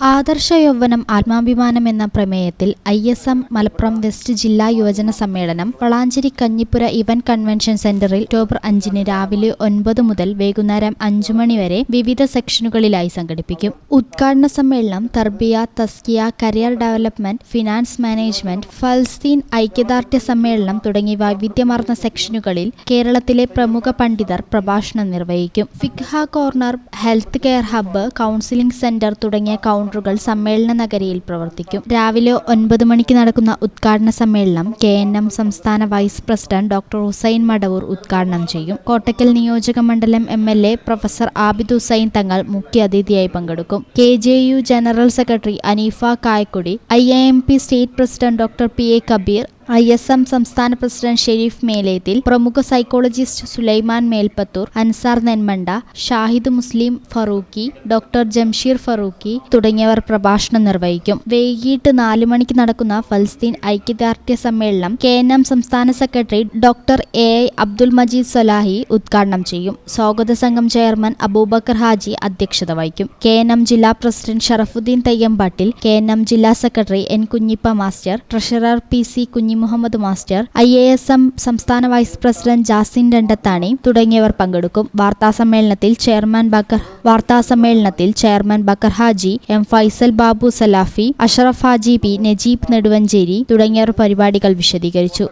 ആദർശ യൗവനം ആത്മാഭിമാനം എന്ന പ്രമേയത്തിൽ I S M Malappuram west ജില്ലാ യുവജന സമ്മേളനം വളാഞ്ചേരി കഞ്ഞിപ്പുര ഇവന്റ് കൺവെൻഷൻ സെന്ററിൽ ഒക്ടോബർ അഞ്ചിന് രാവിലെ ഒൻപത് മുതൽ വൈകുന്നേരം അഞ്ചു മണി വരെ വിവിധ സെക്ഷനുകളിലായി സംഘടിപ്പിക്കും. ഉദ്ഘാടന സമ്മേളനം തർബിയ തസ്കിയ കരിയർ ഡെവലപ്മെന്റ് ഫിനാൻസ് മാനേജ്മെന്റ് ഫൽസ്തീൻ ഐക്യദാർഢ്യ സമ്മേളനം തുടങ്ങി വൈവിധ്യമാർന്ന സെക്ഷനുകളിൽ കേരളത്തിലെ പ്രമുഖ പണ്ഡിതർ പ്രഭാഷണം നിർവഹിക്കും. ഫിഖ്ഹ corner health care hub counselling centre തുടങ്ങിയ കൗണ്ടറുകൾ സമ്മേളന നഗരിയിൽ പ്രവർത്തിക്കും. രാവിലെ ഒൻപത് മണിക്ക് നടക്കുന്ന ഉദ്ഘാടന സമ്മേളനം കെ എൻ എം സംസ്ഥാന vice president doctor Hussain Madavoor ഉദ്ഘാടനം ചെയ്യും. കോട്ടക്കൽ നിയോജക മണ്ഡലം M L A professor Abid Hussain Thangal മുഖ്യാതിഥിയായി പങ്കെടുക്കും. K J U general secretary Aneefa Kayakkudi I M P state president doctor P A Kabeer I S M സംസ്ഥാന president Shareef Melethil പ്രമുഖ psychologist Sulaiman Melpathur Ansar നെന്മണ്ട Shahid Muslim Farooqi doctor Jamsheer Farooqi തുടങ്ങിയവർ പ്രഭാഷണം നിർവഹിക്കും. വൈകിട്ട് നാലു മണിക്ക് നടക്കുന്ന ഫലസ്തീൻ ഐക്യദാർഢ്യ സമ്മേളനം കെ എൻ എം സംസ്ഥാന secretary doctor A I Abdul Majeed Salahi ഉദ്ഘാടനം ചെയ്യും. സ്വാഗത സംഘം ചെയർമാൻ അബൂബക്കർ ഹാജി അധ്യക്ഷത വഹിക്കും. കെ എൻ എം ജില്ലാ president Sharafuddeen Thayyampattil K N M ജില്ലാ secretary N Kunhippa master treasurer P C Kunhi Muhammad master I A S M സംസ്ഥാന vice president Jasin Randathani തുടങ്ങിയവർ പങ്കെടുക്കും. വാർത്താസമ്മേളനത്തിൽ ചെയർമാൻ ബക്കർ വാർത്താസമ്മേളനത്തിൽ chairman Bakar Haji M Faisal Babu Salafi Ashraf Haji P Najeeb Neduvancheri തുടങ്ങിയവർ പരിപാടികൾ വിശദീകരിച്ചു.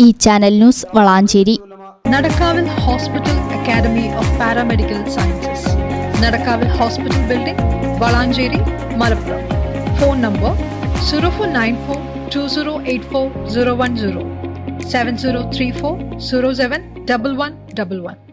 ഈ channel news Valanchery. Nadakkavil hospital academy of paramedical sciences. Nadakkavil hospital building Valanchery Malappuram. Phone number zero four nine four 2084 010